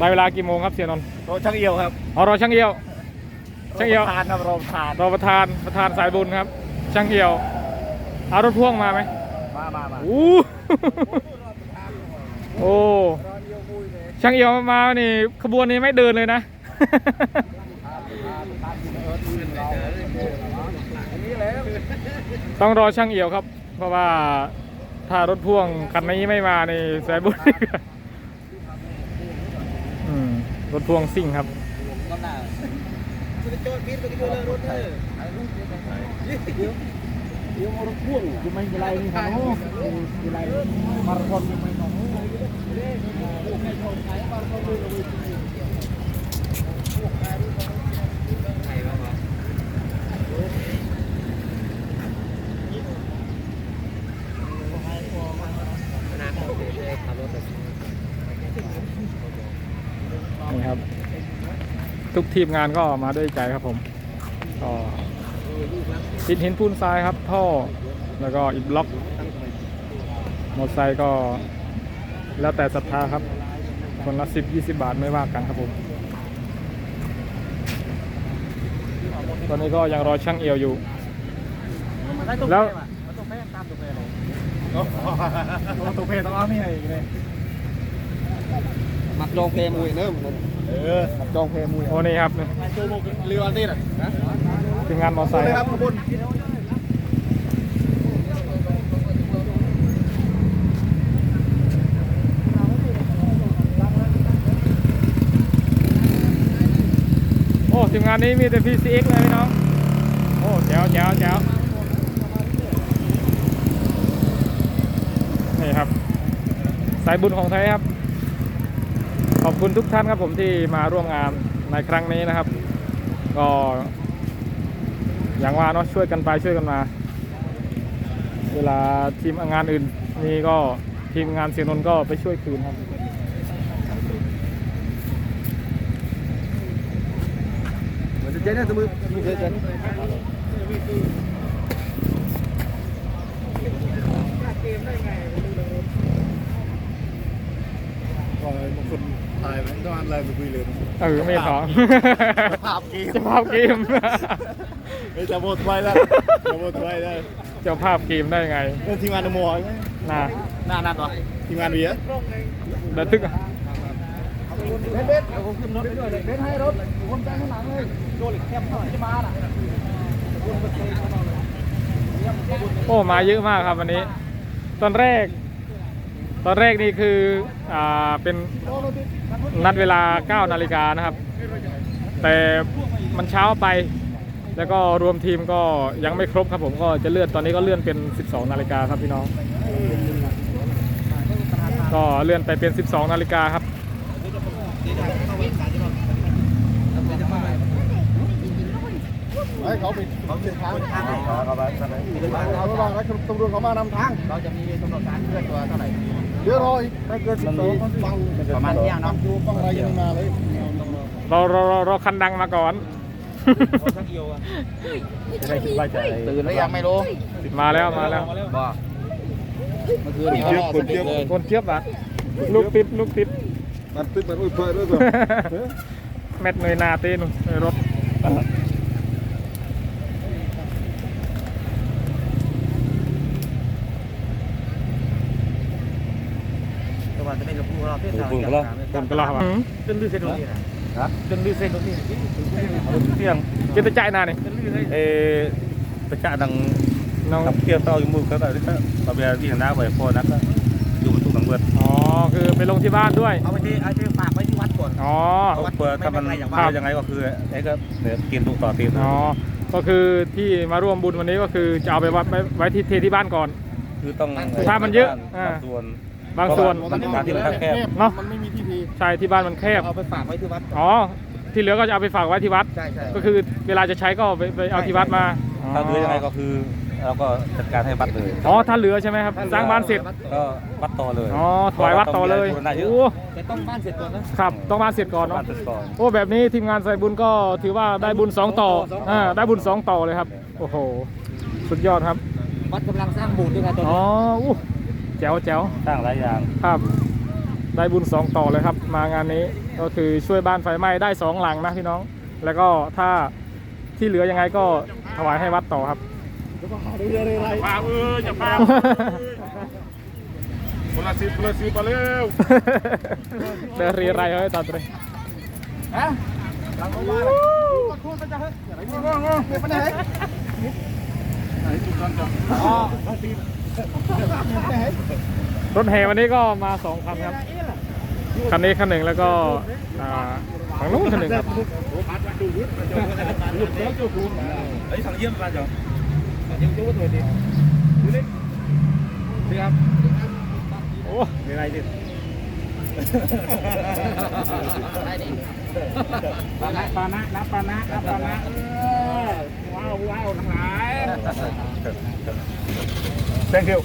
ได้เวลากี่โมงครับเสียนนท์รถช่างเอียวครับอ๋อรอช่างเอียวช่างเอียวรถทานครับรถทานรอประธานประธานสายบุญครับ ช่างเอียวเอารถพ่วงมาไหมมามามาอู้โอ้ช่างเอียวมานี่ขบวนนี้ไม่เดินเลยนะต้องรอช่างเอี่ยวครับ เพราะว่าถ้ารถพ่วงคันนี้ไม่มาในสายบุญอืม รถพ่วงซิ่งครับเดี๋ยวรถพ่วงยังไม่มีไรนี่ครับมีไรมาราธอนยังไม่นอน นี่ครับ ทุกทีมงานก็มาด้วยใจครับผมก็อิฐหินปูนทรายครับท่อแล้วก็อิฐบล็อกมอเตอร์ไซค์ก็แล้วแต่ศรัทธาครับ คนละสิบยี่สิบาทไม่ว่ากันครับผมตอนนี้ก็ยังรอช่างเอวอยู่ แล้วตัวเพตามตัวเพเลยตัวเพต้องเอาไม่ให้อีกเลย มักจองเพลมวยเนิ่มเออจองเพลงมวยโอ้นี่ครับนี่ตัวโมกเรืออันนี้น่ะนะทีมงานมอเตอร์ไซค์เลยคครัรับบขบวนโอ้ทีมงานนี้มีแต่ PCX เลยพี่น้องโอ้แจ๋วแจ๋วแจ๋วนี่ครับ สายบุญของไทยครับ ขอบคุณทุกท่านครับผมที่มาร่วมงานในครั้งนี้นะครับ ก็อย่างว่าเนาะช่วยกันไปช่วยกันมา เวลาทีมงานอื่นนี่ก็ทีมงานเสียนนก็ไปช่วยคืนครับมันจะเจ๊เนี่ยตัวมือมือเจ๊เจ๊ก็เลยบางคนถ่ายมัน ต้องอะไรไปคุยเลยเออไม่ท้องภาพเกมเจ้าภาพเกมเฮ้ยจะหมดไว้แล้วจะหมดไว้แล้วเจ้าภาพเกมได้ไงเรื่องทีมงานโมอยไหมน่าหน้าหน้าต่อทีมงานเบียร์เดือดตึกอะเบสเบสผมขึ้นรถไปด้วยเลยเบสให้รถคนใจข้างหลังเลยโดนเหล็กแคบหน่อยจะมาน่ะโอ้มาเยอะมากครับวันนี้ ตอนแรก ตอนแรกนี่คืออ่าเป็นนัดเวลา 9 นาฬิกานะครับ แต่มันเช้าไป แล้วก็รวมทีมก็ยังไม่ครบครับผมก็จะเลื่อนตอนนี้ก็เลื่อนเป็น 12 นาฬิกาครับพี่น้อง ก็เลื่อนไปเป็น 12 นาฬิกาครับเฮ้ยเขาไปเขาเส้นทางเขาไปทางไหนเขาระวังนะตำรวจเขามานำทาง เราจะมีกำหนดการเคลื่อนตัวเท่าไหร่ เดี๋ยวรออีกไม่เกินสิบสองฟังประมาณเที่ยงเนาะดูฟังอะไรยังไม่มาเลยรอรอรอรอคันดังมาก่อน จะได้สบายใจตื่นหรือยังไม่รู้มาแล้วมาแล้วบ่เมื่อคืนเทียบคนเทียบเลยคนเทียบอะ ลูกติดลูกติด มันตึ๊บมันอุ้ยเพื่อด้วยก่อนเม็ดหน่วยนาตีนในรถ จังหวัดจะไม่รู้เราเพื่อนเรา ผมก็เล่าว่า จนลือเส้นตรงนี้นะจนลื อเส้นตรงนี้เที่ยงเจะจ่ายนานี่เอประกาศดังน้องกับเที่ยวเต้าอยู่มือเขาแต่ที่ตะเบียที่หน้าบ่อยพอนักอยู่มันทุกหลังเบิดอ๋อคือไปลงที่บ้านด้วยเอาไปที่เอาไปฝากไว้ที่วัดก่อนอ๋อเปิดถ้ามันไม่เป็นไรอย่าวยังไงก็คือไอ้ก็เดี๋ยวกินทุกต่อตีนอ๋อก็คือที่มาร่วมบุญวันนี้ก็คือจะเอาไปไว้ไว้ไว้ที่เทที่บ้านก่อน คือต้องถ้ามันเยอะอ่า บางส่วนบางส่วนมันการที่มันแคบเนาะมันไม่มีที่พีใช่ที่บ้านมันแคบ เอาไปฝากไว้ที่วัดอ๋อ ที่เหลือก็จะเอาไปฝากไว้ที่วัด ใช่ใช่ก็คือเวลาจะใช้ก็ไปไปเอาที่วัดมาถ้าเหลือยังไงก็คือเราก็จัดการให้วัดเลยอ๋อถ้าเหลือใช่ไหมครับ สร้างบ้านเสร็จ ก็วัดต่อเลยอ๋อถวายวัดต่อเลยพราะว่าต้องมีโอ้แต่ต้องบ้านเสร็จก่อนนะครับ ต้องบ้านเสร็จก่อนบ้าเนาะนเสร็จก่อนโอ้แบบนี้ทีมงานใส่บุญก็ถือว่าได้บุญสองต่ออ่าได้บุญสองต่อเลยครับ โอ้โห สุดยอดครับ วัดกำลังสร้างโบสถ์ด้วยกันตอนอ๋อนี้อู้ แจ๋วแจ๋วสร้างหลายอย่างครับ ได้บุญสองต่อเลยครับ มางานนี้ก็คือช่วยบ้านไฟไหม้ได้สองหลังนะพี่น้อง แล้วก็ถ้าที่เหลือยังไงก็ถวายให้วัดต่อครับพาเออจะพาคนละสิบคนละสิบไปเร็วเดินรีไรเฮ้ยตอนนี้ รถแห่วันนี้ก็มาสองคันครับ คันนี้คันหนึ่งแล้วก็อ่าฝั่งนู้นคันหนึ่งครับไอ้สั่งเยี่ยมมาจ้ะเยี่ยมจุ๊บตัวนี้ดูนี่นี่ครับโอ้มีอะไรดิปานะปานะนะปานะนะปานะว้าวว้าวทั้งหลาย thank you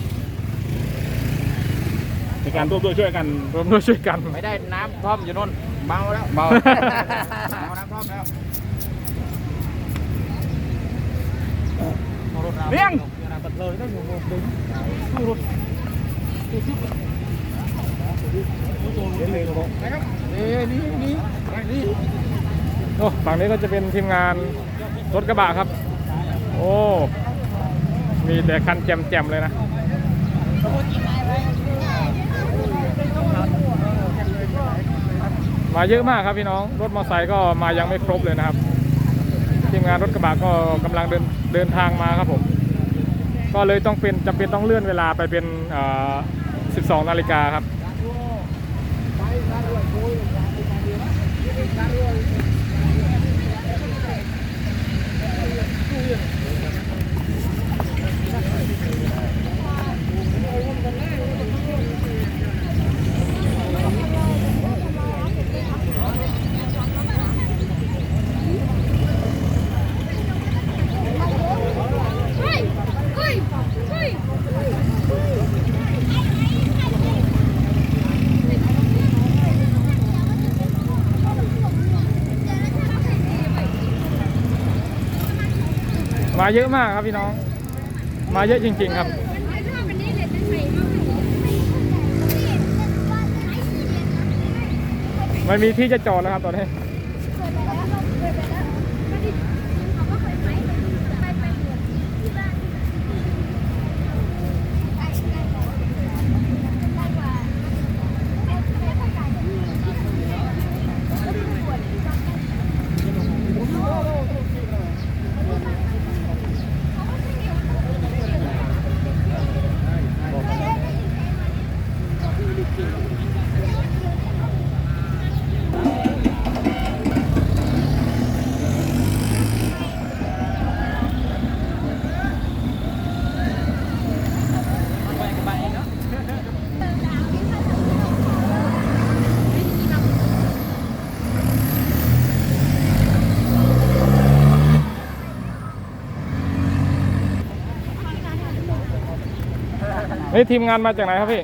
ในการร่วมด้วยช่วยกันรวมด้วยช่วยกัน ไม่ได้น้ำท่อมอยู่นู่นเมาแล้วเมาเมาน้ำท่อมแล้วเลี้ยงเอ้นี่นี่นี่โอ้ฝั่งนี้ก็จะเป็นทีมงานรถกระบะครับ โอ้ มีแต่คันแจ่มๆเลยนะมาเยอะมากครับพี่น้อง รถมอเตอร์ไซค์ก็มายังไม่ครบเลยนะครับทีมงานรถกระบะก็กำลังเดินเดินทางมาครับผม ก็เลยต้องเป็นจำเป็นต้องเลื่อนเวลาไปเป็น12 นาฬิกาครับ มาเยอะมากครับพี่น้อง มาเยอะจริง ๆ ครับไม่มีที่จะจอดแล้วครับตอนนี้ นี่ทีมงานมาจากไหนครับพี่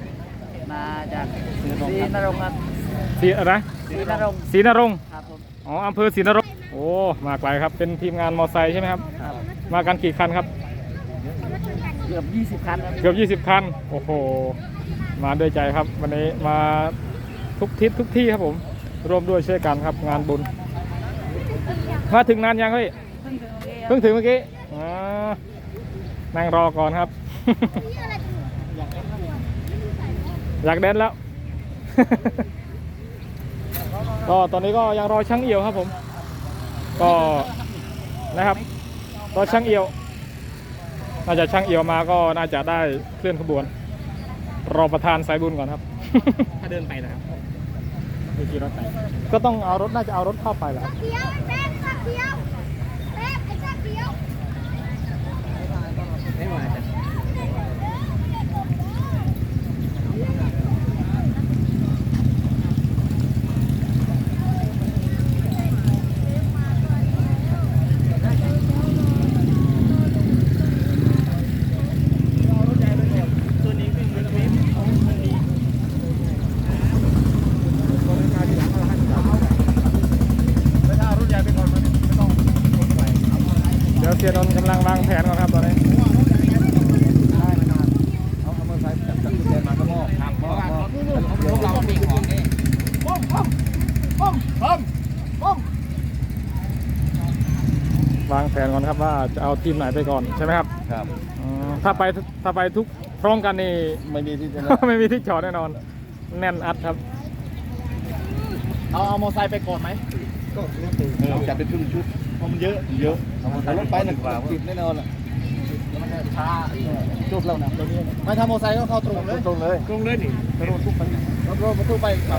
มาจากศรีนรงค์ครับสีอะไรนะศรีนรงค์ศรีนรงค์ครับผมอ๋ออำเภอศรีนรงค์โอ้มาไกลครับเป็นทีมงานมอไซค์ใช่ไหมครับครับมากันกี่คันครับ เกือบ 20 คันครับเกือบ20คันโอ้โหมาด้วยใจครับ วันนี้มาทุกทิศทุกที่ครับผมร่วมด้วยช่วยกันครับงานบุญมาถึงนานยังเฮ้ยเพิ่งถึงเมื่อกี้อ่านั่งรอก่อนครับ อยากเด่นแล้ว ก็ตอนนี้ก็ยังรอช่างเอียวครับผม ก็นะครับ รอช่างเอียว น่าจะช่างเอียวมาก็น่าจะได้เคลื่อนขบวน รอประธานสายบุญก่อนครับ ถ้าเดินไปนะครับไม่กี่รถไป ก็ต้องเอารถน่าจะเอารถเข้าไปแหละเดียวแป๊บสักเดียว วเสียนนท์กำลังวางแผนก่อนครับตอนนี้เอาเอามือซ้าจากครัวเรามีขงนมปุ้มงวางแผนก่อนครับว่าจะเอาทีมไหนไปก่อนใช่ไหมครับครับถ้าไปถ้าไปทุกพร้อมกันนี่ ไม่มีที่จะไม่มีที่จอดแน่นอน แน่นอัดครับ เอาเอามอไซค์ไปก่อนไหมก็จัดเป็นครึ่ชุด มันเยอะเยอะเอารถไปหนึ่งสิบแน่นอนอะแล้วมันจะช้าจุดเรานะตัวนี้ไม่ทำมอไซค์ก็เข้าตรงเลยตรงเลยตรงเลยนี่รถทุกไปรถรถทุกไปเอา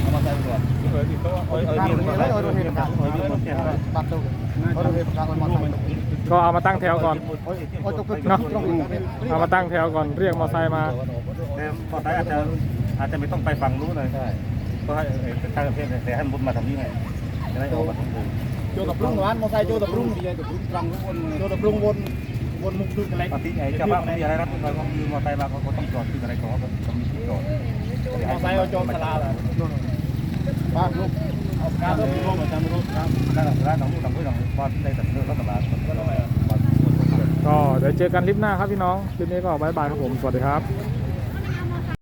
เอามอไซค์ไปก่อนเออที่เขาเออเออทางเรียนนี้มาเลยเออโดนเรีเหยนตุมาการณ์เออเรียนมาเนี่ยบัตรตู้โดนเหตุการณ์มอไซค์ก็เอามาตั้งแถวก่อนเนาะเอาเอามาตั้งแถวก่อนเรียกมอเตอร์ไซค์มาแต่พอตายอาจจะอาจจะไม่ต้องไปฝั่งนู้นเลยก็ให้ทางประเทศแต่ให้มันมาทางนี้ไงจะได้ออกมาทางนี้ โจตะปรุงร้านมอไซค์โจตะปรุงดีเลยตะปรุงตรังทุกคนโจตะปรุงวนวนมุกดึกอะไรบางทีไอ้เจ้าบ้านไม่มีอะไรรับเราก็มีมอเตอไซค์มาเขาต้องจอดที่อะไรก็ต้องมีจอดมอไซค์เอาโจมสลาเลยบ้านลูกเอาการรถร่วมอาจารย์รถครับนั่นแหละร้านของลูกของเพื่อนของบ้านได้แต่เรื่องรัฐบาลก็เดี๋ยวเจอกันคลิปหน้าครับพี่น้องคลิปนี้ก็บายบายครับผมสวัสดีครับ